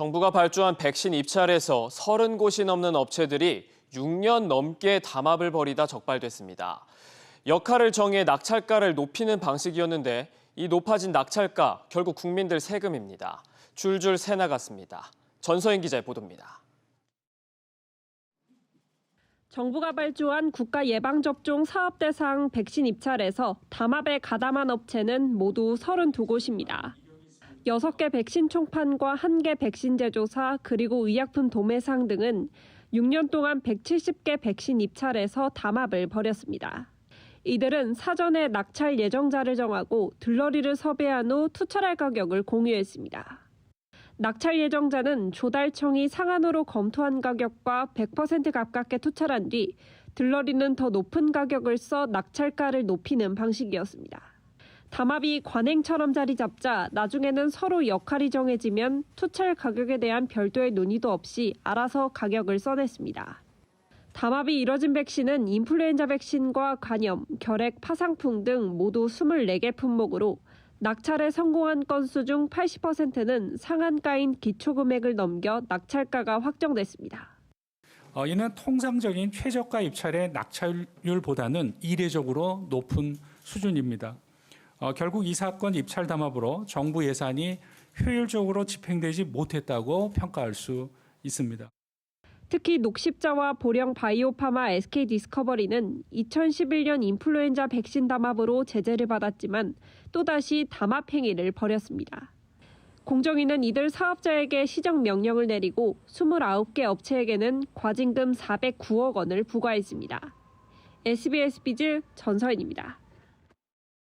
정부가 발주한 백신 입찰에서 30곳이 넘는 업체들이 6년 넘게 담합을 벌이다 적발됐습니다. 역할을 정해 낙찰가를 높이는 방식이었는데 이 높아진 낙찰가 결국 국민들 세금입니다. 줄줄 새 나갔습니다. 전서인 기자의 보도입니다. 정부가 발주한 국가 예방접종 사업 대상 백신 입찰에서 담합에 가담한 업체는 모두 32곳입니다. 6개 백신 총판과 1개 백신 제조사 그리고 의약품 도매상 등은 6년 동안 170개 백신 입찰에서 담합을 벌였습니다. 이들은 사전에 낙찰 예정자를 정하고 들러리를 섭외한 후 투철할 가격을 공유했습니다. 낙찰 예정자는 조달청이 상한으로 검토한 가격과 100% 가깝게 투철한 뒤 들러리는 더 높은 가격을 써 낙찰가를 높이는 방식이었습니다. 담합이 관행처럼 자리 잡자 나중에는 서로 역할이 정해지면 투철 가격에 대한 별도의 논의도 없이 알아서 가격을 써냈습니다. 담합이 이뤄진 백신은 인플루엔자 백신과 간염, 결핵, 파상풍 등 모두 24개 품목으로 낙찰에 성공한 건수 중 80%는 상한가인 기초금액을 넘겨 낙찰가가 확정됐습니다. 어, 이는 통상적인 최저가 입찰의 낙찰률보다는 이례적으로 높은 수준입니다. 어, 결국 이 사건 입찰 담합으로 정부 예산이 효율적으로 집행되지 못했다고 평가할 수 있습니다. 특히 녹십자와 보령 바이오파마 SK 디스커버리는 2011년 인플루엔자 백신 담합으로 제재를 받았지만 또다시 담합 행위를 벌였습니다. 공정위는 이들 사업자에게 시정 명령을 내리고 29개 업체에게는 과징금 409억 원을 부과했습니다. SBS 비즈 전서연입니다.